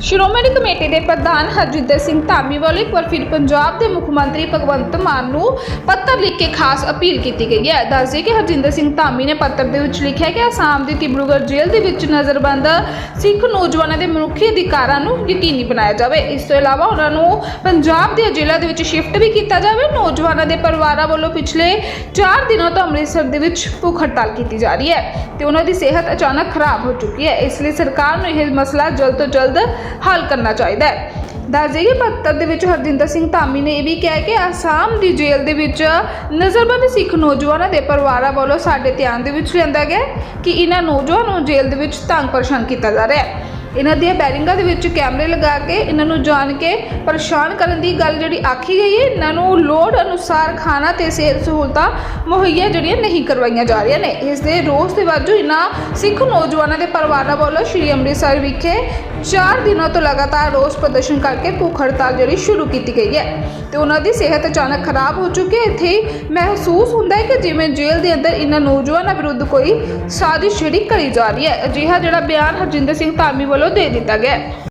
Shiromani committee ਦੇ ਪ੍ਰਧਾਨ ਹਰਜਿੰਦਰ ਸਿੰਘ ਧਾਮੀ ਵੱਲੋਂ ਇੱਕ ਵਾਰ ਫਿਰ ਪੰਜਾਬ ਦੇ ਮੁੱਖ ਮੰਤਰੀ ਭਗਵੰਤ ਮਾਨ ਨੂੰ ਪੱਤਰ ਲਿਖ ਕੇ ਖਾਸ ਅਪੀਲ ਕੀਤੀ ਗਈ ਹੈ। ਦੱਸਦੇ ਕਿ ਹਰਜਿੰਦਰ ਸਿੰਘ ਧਾਮੀ ਨੇ ਪੱਤਰ ਦੇ ਵਿੱਚ ਲਿਖਿਆ ਕਿ ਅਸਾਮ ਦੀ ਤਿਬੜੂਗੜ੍ਹ ਜੇਲ੍ਹ ਦੇ ਵਿੱਚ ਨਜ਼ਰਬੰਦ ਸਿੱਖ ਨੌਜਵਾਨਾਂ ਦੇ ਮਨੁੱਖੀ ਅਧਿਕਾਰਾਂ ਨੂੰ ਯਕੀਨੀ ਬਣਾਇਆ ਜਾਵੇ। ਇਸ ਤੋਂ ਇਲਾਵਾ ਉਹਨਾਂ ਨੂੰ ਪੰਜਾਬ ਦੇ ਜੇਲ੍ਹਾਂ ਦੇ ਵਿੱਚ ਸ਼ਿਫਟ ਵੀ ਕੀਤਾ ਜਾਵੇ। ਨੌਜਵਾਨਾਂ ਦੇ ਪਰਿਵਾਰਾਂ ਵੱਲੋਂ ਪਿਛਲੇ 4 ਦਿਨਾਂ ਤੋਂ ਅੰਮ੍ਰਿਤਸਰ ਦੇ ਵਿੱਚ ਭੁੱਖ ਹੜਤਾਲ ਕੀਤੀ ਜਾ ਰਹੀ ਹੈ ਤੇ ਉਹਨਾਂ ਦੀ ਸਿਹਤ ਅਚਾਨਕ ਖਰਾਬ ਹੋ ਚੁੱਕੀ ਹੈ। ਇਸ ਲਈ ਸਰਕਾਰ ਨੂੰ ਇਹ ਮਸਲਾ ਜਲਦ ਤੋਂ ਜਲਦ ਹੱਲ ਕਰਨਾ ਚਾਹੀਦਾ ਹੈ। ਦੱਸ ਦੇਈਏ ਪੱਤਰ ਦੇ ਵਿੱਚ ਹਰਜਿੰਦਰ ਸਿੰਘ ਧਾਮੀ ਨੇ ਇਹ ਵੀ ਕਿਹਾ ਕਿ ਆਸਾਮ ਦੀ ਜੇਲ੍ਹ ਦੇ ਵਿੱਚ ਨਜ਼ਰਬੰਦ ਸਿੱਖ ਨੌਜਵਾਨਾਂ ਦੇ ਪਰਿਵਾਰਾਂ ਵੱਲੋਂ ਸਾਡੇ ਧਿਆਨ ਦੇ ਵਿੱਚ ਲਿਆਂਦਾ ਗਿਆ ਕਿ ਇਹਨਾਂ ਨੌਜਵਾਨਾਂ ਨੂੰ ਜੇਲ੍ਹ ਦੇ ਵਿੱਚ ਤੰਗ ਪਰੇਸ਼ਾਨ ਕੀਤਾ ਜਾ ਰਿਹਾ ਹੈ। ਇਹਨਾਂ ਦੀਆਂ ਬੈਰਿੰਗਾਂ ਦੇ ਵਿੱਚ ਕੈਮਰੇ ਲਗਾ ਕੇ ਇਹਨਾਂ ਨੂੰ ਜਾਣ ਕੇ ਪਰੇਸ਼ਾਨ ਕਰਨ ਦੀ ਗੱਲ ਜਿਹੜੀ ਆਖੀ ਗਈ ਹੈ, ਇਹਨਾਂ ਨੂੰ ਲੋੜ ਅਨੁਸਾਰ ਖਾਣਾ ਤੇ ਸਿਹਤ ਸਹੂਲਤਾਂ ਮੁਹੱਈਆ ਜਿਹੜੀਆਂ ਨਹੀਂ ਕਰਵਾਈਆਂ ਜਾ ਰਹੀਆਂ ਨੇ। ਇਸ ਦੇ ਰੋਸ ਦੇ ਵਜੋਂ ਇਹਨਾਂ ਸਿੱਖ ਨੌਜਵਾਨਾਂ ਦੇ ਪਰਿਵਾਰਾਂ ਵੱਲੋਂ ਸ਼੍ਰੀ ਅੰਮ੍ਰਿਤਸਰ ਵਿਖੇ 4 ਦਿਨਾਂ ਤੋਂ ਲਗਾਤਾਰ ਰੋਸ ਪ੍ਰਦਰਸ਼ਨ ਕਰਕੇ ਭੁੱਖ ਹੜਤਾਲ ਜਿਹੜੀ ਸ਼ੁਰੂ ਕੀਤੀ ਗਈ ਹੈ ਤੇ ਉਹਨਾਂ ਦੀ ਸਿਹਤ ਅਚਾਨਕ ਖਰਾਬ ਹੋ ਚੁੱਕੀ ਹੈ। ਇੱਥੇ ਮਹਿਸੂਸ ਹੁੰਦਾ ਹੈ ਕਿ ਜਿਵੇਂ ਜੇਲ੍ਹ ਦੇ ਅੰਦਰ ਇਹਨਾਂ ਨੌਜਵਾਨਾਂ ਵਿਰੁੱਧ ਕੋਈ ਸਾਜ਼ਿਸ਼ ਜਿਹੜੀ ਕਰੀ ਜਾ ਰਹੀ ਹੈ। ਅਜਿਹਾ ਜਿਹੜਾ ਬਿਆਨ ਹਰਜਿੰਦਰ ਸਿੰਘ ਧਾਮੀ ਵੱਲੋਂ ਦੇ ਦਿੱਤਾ ਗਿਆ ਹੈ।